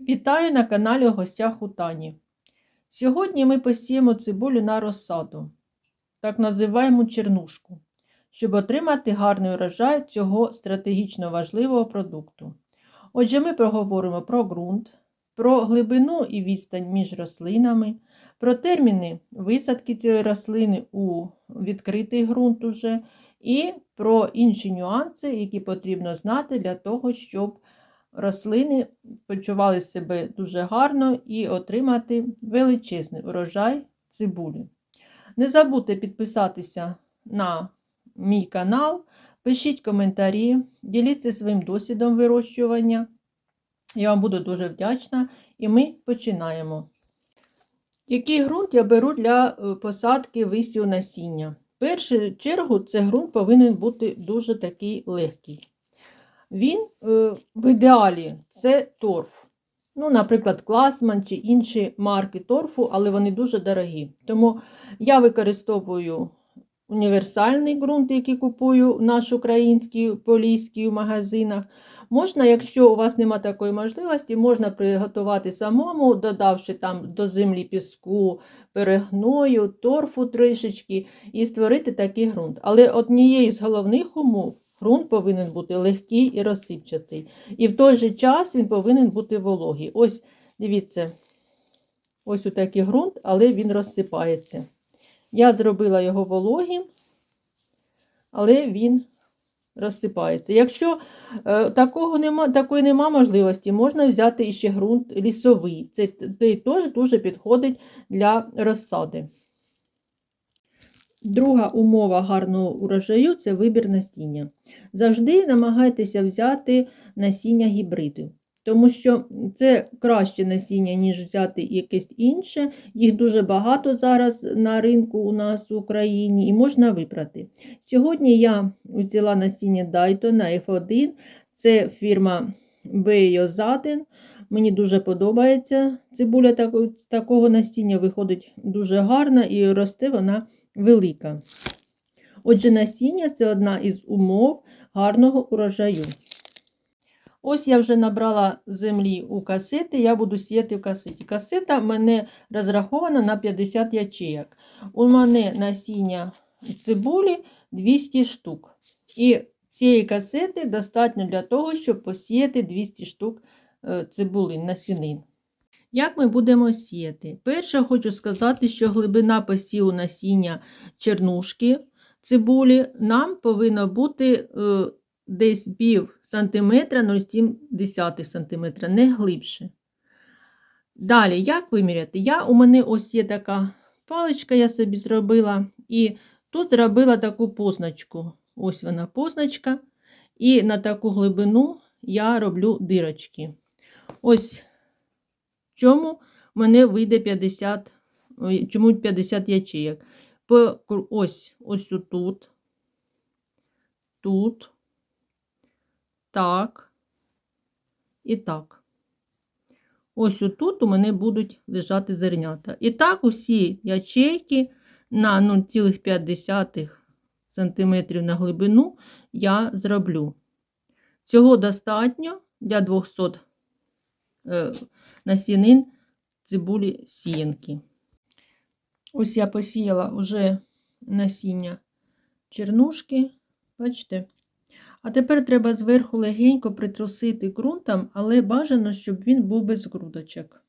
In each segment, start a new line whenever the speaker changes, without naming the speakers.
Вітаю на каналі гостях у Тані. Сьогодні ми посіємо цибулю на розсаду, так називаємо чернушку, щоб отримати гарний урожай цього стратегічно важливого продукту. Отже, ми проговоримо про ґрунт, про глибину і відстань між рослинами, про терміни висадки цієї рослини у відкритий ґрунт уже, і про інші нюанси, які потрібно знати для того, щоб рослини почували себе дуже гарно і отримати величезний урожай цибулі. Не забудьте підписатися на мій канал, пишіть коментарі, діліться своїм досвідом вирощування. Я вам буду дуже вдячна, і ми починаємо. Який ґрунт я беру для е, посадки висів насіння? В першу чергу це ґрунт повинен бути дуже такий легкий. Він е, в ідеалі це торф. Ну, Наприклад, класман чи інші марки торфу, але вони дуже дорогі. Тому я використовую універсальний ґрунт, який купую наш український поліський в магазинах. Можна, якщо у вас немає такої можливості, можна приготувати самому, додавши там до землі піску, перегною, торфу трішечки, і створити такий ґрунт. Але однією з головних умов ґрунт повинен бути легкий і розсипчатий. І в той же час він повинен бути вологий. Ось, дивіться, ось такий ґрунт, але він розсипається. Я зробила його вологим, але він розсипається. Якщо е, такого нема, такої нема можливості, можна взяти ще ґрунт лісовий. Це теж дуже підходить для розсади. Друга умова гарного урожаю це вибір насіння. Завжди намагайтеся взяти насіння гібриду, тому що це краще насіння, ніж взяти якесь інше. Їх дуже багато зараз на ринку у нас в Україні і можна вибрати. Сьогодні я взяла насіння Dayton F1, це фірма Beyozadin. Мені дуже подобається цибуля такого насіння, виходить дуже гарна і росте вона велика. Отже, насіння це одна із умов гарного урожаю. Ось я вже набрала землі у касети, я буду сіяти в касеті. Касета в мене розрахована на 50 ячеек. У мене насіння цибулі 200 штук. І цієї касети достатньо для того, щоб посіяти 200 штук е, цибулин насінин. Як ми будемо сіяти? Перше, хочу сказати, що глибина посіву насіння чернушки цибулі нам повинна бути е, десь пів сантиметра 0,7 сантиметра, не глибше. Далі, як виміряти? Я, У мене ось є така паличка, я собі зробила, і тут зробила таку позначку. Ось вона позначка. І на таку глибину я роблю дирочки. Ось чому мене вийде 50, чому 50 ячеїк. По, ось ось тут, тут, так і так. Ось тут у мене будуть лежати зернята. І так усі ячейки на 0,5 см на глибину я зроблю. Цього достатньо для 200 е, насінин цибулі сіянки. Ось я посіяла вже насіння чернушки, бачите? А тепер треба зверху легенько притрусити ґрунтом, але бажано, щоб він був без грудочок.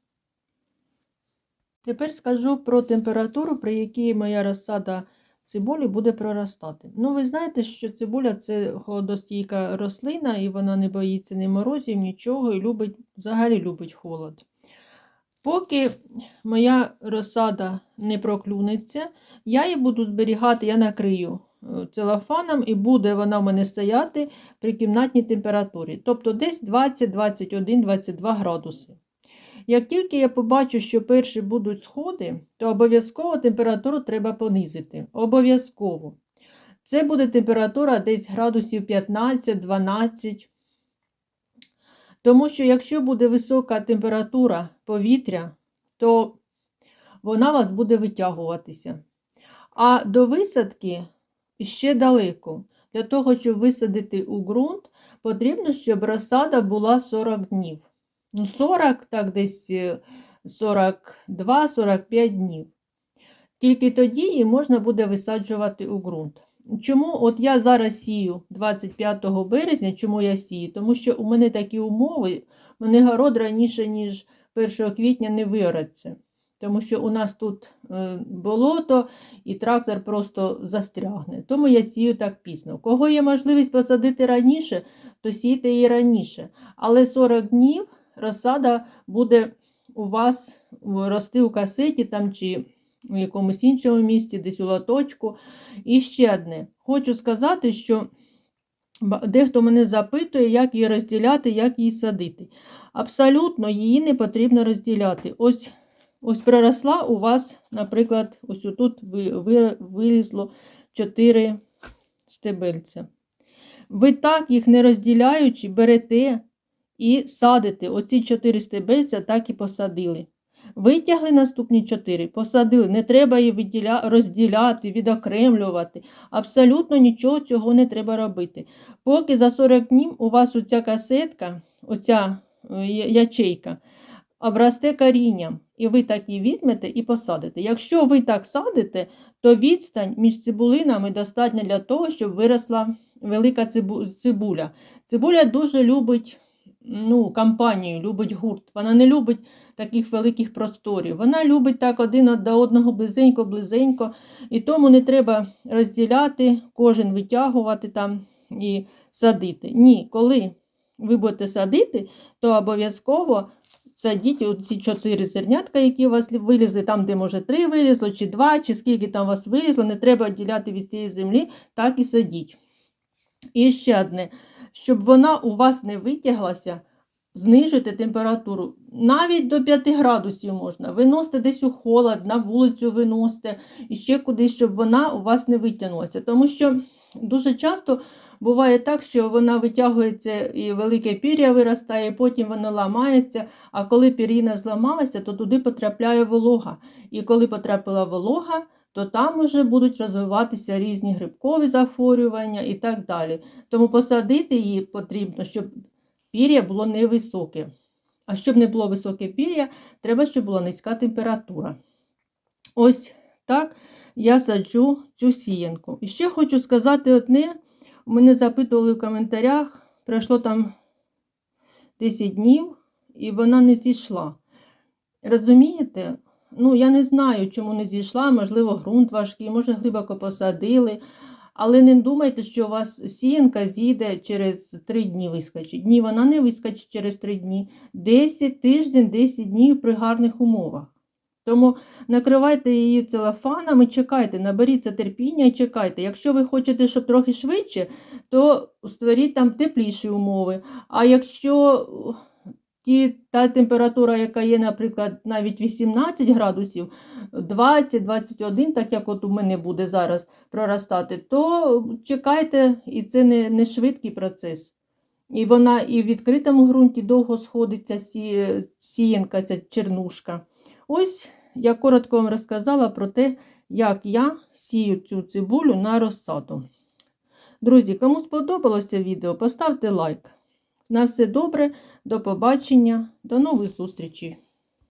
Тепер скажу про температуру, при якій моя розсада цибулі буде проростати. Ну, ви знаєте, що цибуля це холодостійка рослина, і вона не боїться ні морозів, нічого, і любить, взагалі любить холод. Поки моя розсада не проклюнеться, я її буду зберігати, я накрию е, целофаном, і буде вона в мене стояти при кімнатній температурі, тобто десь 20, 21, 22 градуси. Як тільки я побачу, що перші будуть сходи, то обов'язково температуру треба понизити. Обов'язково. Це буде температура десь градусів 15-12. Тому що, якщо буде висока температура повітря, то вона вас буде витягуватися. А до висадки ще далеко. Для того, щоб висадити у ґрунт, потрібно, щоб розсада була 40 днів. Ну, 40, так десь е, 42-45 днів. Тільки тоді її можна буде висаджувати у ґрунт. Чому от я зараз сію 25 березня, чому я сію? Тому що у мене такі умови, мене город раніше, ніж 1 квітня не виореться. Тому що у нас тут е, болото і трактор просто застрягне. Тому я сію так пізно. Кого є можливість посадити раніше, то сійте її раніше. Але 40 днів розсада буде у вас рости у касеті там чи у якомусь іншому місці, десь у лоточку. І ще одне. Хочу сказати, що дехто мене запитує, як її розділяти, як її садити. Абсолютно її не потрібно розділяти. Ось, ось проросла у вас, наприклад, ось тут ви, ви, вилізло 4 стебельця. Ви так їх не розділяючи, берете і садите. Оці 4 стебельця так і посадили. Витягли наступні 4, посадили. Не треба її виділя... розділяти, відокремлювати. Абсолютно нічого цього не треба робити. Поки за 40 днів у вас оця касетка, оця е, ячейка, обросте корінням, і ви так її візьмете і посадите. Якщо ви так садите, то відстань між цибулинами достатня для того, щоб виросла велика цибу- цибуля. Цибуля дуже любить ну, компанію, любить гурт. Вона не любить таких великих просторів. Вона любить так один до одного близенько-близенько, і тому не треба розділяти, кожен витягувати там і садити. Ні, коли ви будете садити, то обов'язково садіть ці чотири зернятка, які у вас вилізли, там, де може три вилізло, чи два, чи скільки там у вас вилізло, не треба відділяти від цієї землі, так і садіть. І ще одне, щоб вона у вас не витяглася, знижуйте температуру. Навіть до 5 градусів можна. Виносите десь у холод, на вулицю виносите і ще кудись, щоб вона у вас не витягнулася. Тому що дуже часто буває так, що вона витягується і велике пір'я виростає, потім воно ламається. А коли пір'їна зламалася, то туди потрапляє волога. І коли потрапила волога, то там вже будуть розвиватися різні грибкові захворювання і так далі. Тому посадити її потрібно, щоб пір'я було невисоке. А щоб не було високе пір'я, треба, щоб була низька температура. Ось так я саджу цю сіянку. І ще хочу сказати одне: мене запитували в коментарях, пройшло там 10 днів, і вона не зійшла. Розумієте? Ну, я не знаю, чому не зійшла, можливо, ґрунт важкий, може, глибоко посадили. Але не думайте, що у вас сіянка зійде через 3 дні вискочить. Ні, вона не вискочить через 3 дні. 10 тиждень, 10 днів при гарних умовах. Тому накривайте її целофаном і чекайте, наберіться терпіння і чекайте. Якщо ви хочете, щоб трохи швидше, то створіть там тепліші умови. А якщо ті, та температура, яка є, наприклад, навіть 18 градусів, 20-21, так як от у мене буде зараз проростати, то чекайте, і це не, не швидкий процес. І вона і в відкритому ґрунті довго сходиться сі, сіянка, ця чернушка. Ось я коротко вам розказала про те, як я сію цю цибулю на розсаду. Друзі, кому сподобалося відео, поставте лайк. На все добре, до побачення, до нових зустрічей!